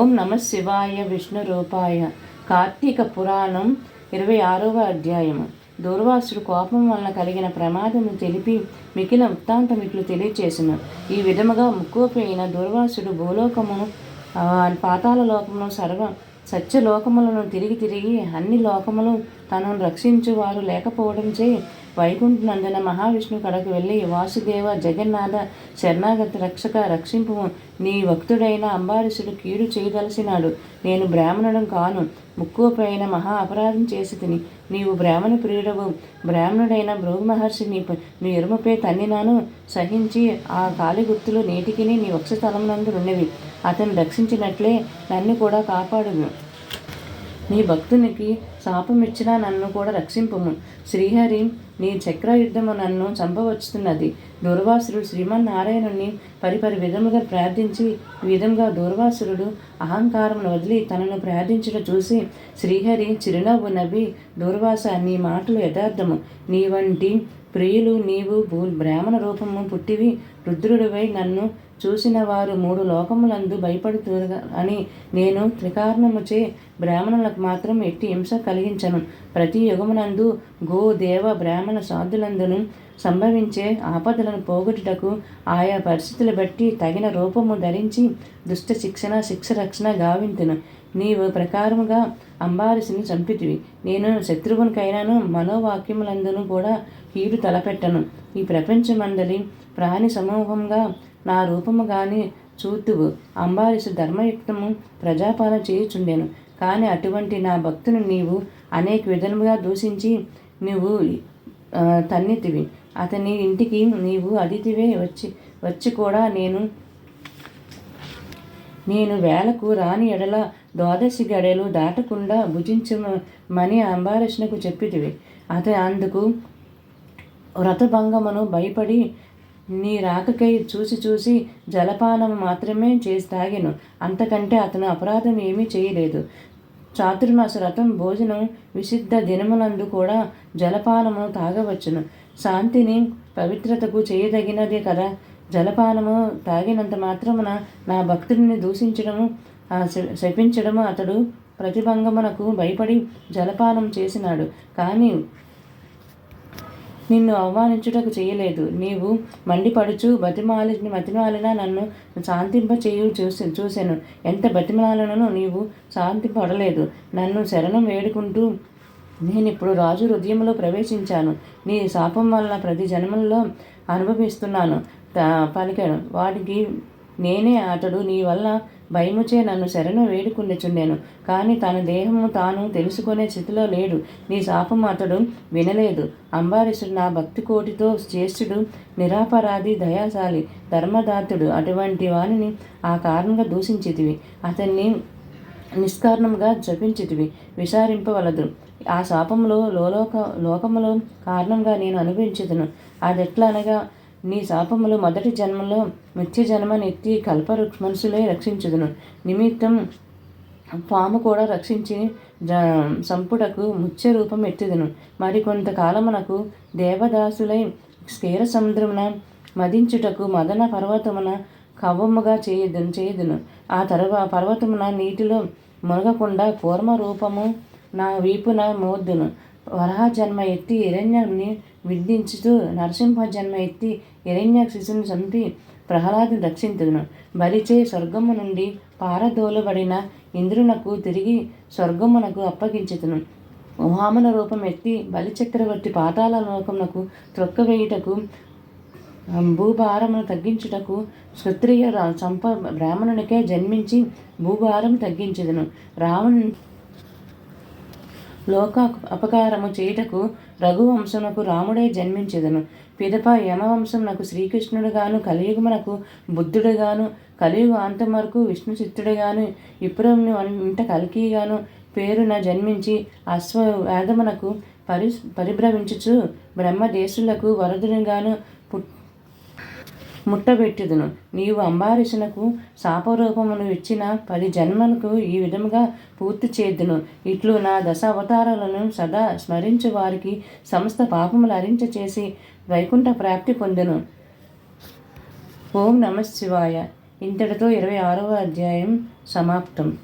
ఓం నమ శివాయ విష్ణు రూపాయ. కార్తీక పురాణం ఇరవై ఆరవ అధ్యాయము దూర్వాసుడు కోపం వలన కలిగిన ప్రమాదము తెలిపి మిగిలిన వృత్తాంతం ఇట్లు తెలియచేసిన. ఈ విధముగా ముక్కోపోయిన దూర్వాసుడు భూలోకమును పాతాల లోకమును సర్వ సత్యలోకములను తిరిగి తిరిగి అన్ని లోకములు తనను రక్షించు వారు లేకపోవడంచే వైకుంఠనందన మహావిష్ణు కడకు వెళ్ళి వాసుదేవ జగన్నాథ శరణాగతి రక్షక రక్షింపు నీ భక్తుడైన అంబారీషుడు కీడు చేయదలసినాడు. నేను బ్రాహ్మణుడం కాను. ముక్కువపైన మహా అపరాధం చేసి తిని నీవు బ్రాహ్మణ ప్రియుడవు. బ్రాహ్మణుడైన భృగు మహర్షి నీ నీ ఎరుమపై తన్నినాను. సహించి ఆ కాలి గుర్తులు నేటికి నీ వక్షస్థలమునందు ఉన్నవి అతను రక్షించినట్లే నన్ను కూడా కాపాడును నీ భక్తునికి శాపమిచ్చినా నన్ను కూడా రక్షింపుము. శ్రీహరి నీ చక్రయుద్ధము నన్ను చంపవచ్చుతున్నది. దూర్వాసురుడు శ్రీమన్నారాయణుని పరిపరి విధముగా ప్రార్థించి ఈ విధంగా దూర్వాసురుడు అహంకారమును వదిలి తనను ప్రార్థించుట చూసి శ్రీహరి చిరునవ్వు నవ్వి దూర్వాస నీ మాటలు యథార్థము. నీ వంటి ప్రియులు నీవు భూ బ్రాహ్మణ రూపము పుట్టివి రుద్రుడివై నన్ను చూసిన వారు మూడు లోకములందు భయపడుతురు అని నేను త్రికారణముచే బ్రాహ్మణులకు మాత్రం ఎట్టి హింస కలిగించను. ప్రతి యుగమునందు గో దేవ బ్రాహ్మణ సాధులందును సంభవించే ఆపదలను పోగొట్టుటకు ఆయా పరిస్థితులు బట్టి తగిన రూపము ధరించి దుష్ట శిక్షణ శిక్ష రక్షణ గావింతును. నీవు ప్రకారముగా అంబారిసిని చంపితివి. నేను శత్రువునికైనాను మనోవాక్యములందును కూడా కీడు తలపెట్టను. ఈ ప్రపంచమందలి ప్రాణి సమూహంగా నా రూపము గాని చూతువు. అంబారిసు ధర్మయుక్తము ప్రజాపాలన చేయుచుండెను. కానీ అటువంటి నా భక్తుని నీవు అనేక విధముగా దూషించి నువ్వు తన్నితివి. అతని ఇంటికి నీవు అతిథివే వచ్చి వచ్చి కూడా నేను నేను వేలకు రాని ఎడల ద్వాదశి గడలు దాటకుండా భుజించమని అంబారీషునకు చెప్పితివి. అతను అందుకు వ్రతభంగమును భయపడి నీ రాకకై చూసి చూసి జలపానం మాత్రమే చేసి తాగాను అంతకంటే అతను అపరాధం ఏమీ చేయలేదు. చాతుర్మాస రథం భోజనం విశుద్ధ దినములందు కూడా జలపానము తాగవచ్చును. శాంతిని పవిత్రతకు చేయదగినదే కదా. జలపానము తాగినంత మాత్రమున నా భక్తుడిని దూషించడము శ- శపించడము అతడు ప్రతిభంగమునకు భయపడి జలపానం చేసినాడు. కానీ నిన్ను అవమానించుటకు చేయలేదు. నీవు మండిపడుచు బతిమాలి బతిమాలిన నన్ను శాంతింప చేయు చూసి చూశాను ఎంత బతిమాలను నీవు శాంతింపడలేదు నన్ను శరణం వేడుకుంటూ నేను ఇప్పుడు రాజు హృదయంలో ప్రవేశించాను. నీ శాపం వలన ప్రతి జన్మల్లో అనుభవిస్తున్నాను. పలికాను. వాటికి నేనే అతడు నీ వల్ల భయముచే నన్ను శరణు వేడుకుండిచుండెను. కానీ తన దేహము తాను తెలుసుకునే స్థితిలో లేడు. నీ శాపము అతడు వినలేదు. అంబారీషుడు నా భక్తి కోటితో శ్రేష్ఠుడు నిరాపరాధి దయాశాలి ధర్మదాతుడు అటువంటి వానిని ఆ కారణంగా దూషించితివి. అతన్ని నిష్కారణంగా జపించితివి. విచారింపవలదు. ఆ శాపంలో లోలోక లోకములో కారణంగా నేను అనుభవించదును. అదెట్లా అనగా నీ శాపములు మొదటి జన్మలో నిత్య జన్మనెత్తి కల్పవృక్ష మనుషులే రక్షించుదును. నిమిత్తం పాము కూడా రక్షించి జ సంపుటకు ముత్య రూపం ఎత్తుదును. మరికొంతకాలమునకు దేవదాసులై క్షీర సముద్రమున మదించుటకు మదన పర్వతమున కవ్వముగా చేయదును చేయదును. ఆ తర్వాత పర్వతమున నీటిలో మునగకుండా కూర్మ రూపము నా వీపున మోద్దును. వరహ జన్మ ఎత్తి హిరణ్యుని విధించుతూ నరసింహ జన్మ ఎత్తి హిరణ్య శిశుని చంపి ప్రహ్లాదు రక్షించుదును. బలిచే స్వర్గము నుండి పారదోలబడిన ఇంద్రునకు తిరిగి స్వర్గమునకు అప్పగించుతును వామన రూపం ఎత్తి బలిచక్రవర్తి పాతాల లోకమునకు త్రొక్కవేయుటకు భూభారమును తగ్గించుటకు క్షత్రియ రా- సంప బ్రాహ్మణునికే జన్మించి భూభారం తగ్గించదును. రావణు లోక అపకారము చేయుటకు రఘువంశమునకు రాముడే జన్మించెదను. పిదప యమవంశమునకు శ్రీకృష్ణుడుగాను కలియుగమునకు బుద్ధుడుగాను కలియుగ అంతం వరకు విష్ణు చిత్తుడుగాను విప్రముని అంట కలికిగాను పేరున జన్మించి అశ్వవేదమునకు పరి పరిభ్రమించుచు బ్రహ్మదేశులకు వరదునిగాను ముట్టబెట్టుదును. నీవు అంబారీషునకు శాపరూపమును ఇచ్చిన పది జన్మలకు ఈ విధముగా పూర్తి చేద్దును. ఇట్లు నా దశ అవతారాలను సదా స్మరించు వారికి సమస్త పాపములు అరించ చేసి వైకుంఠ ప్రాప్తి పొందును. ఓం నమ శివాయ. ఇంతటితో ఇరవై ఆరవ అధ్యాయం సమాప్తం.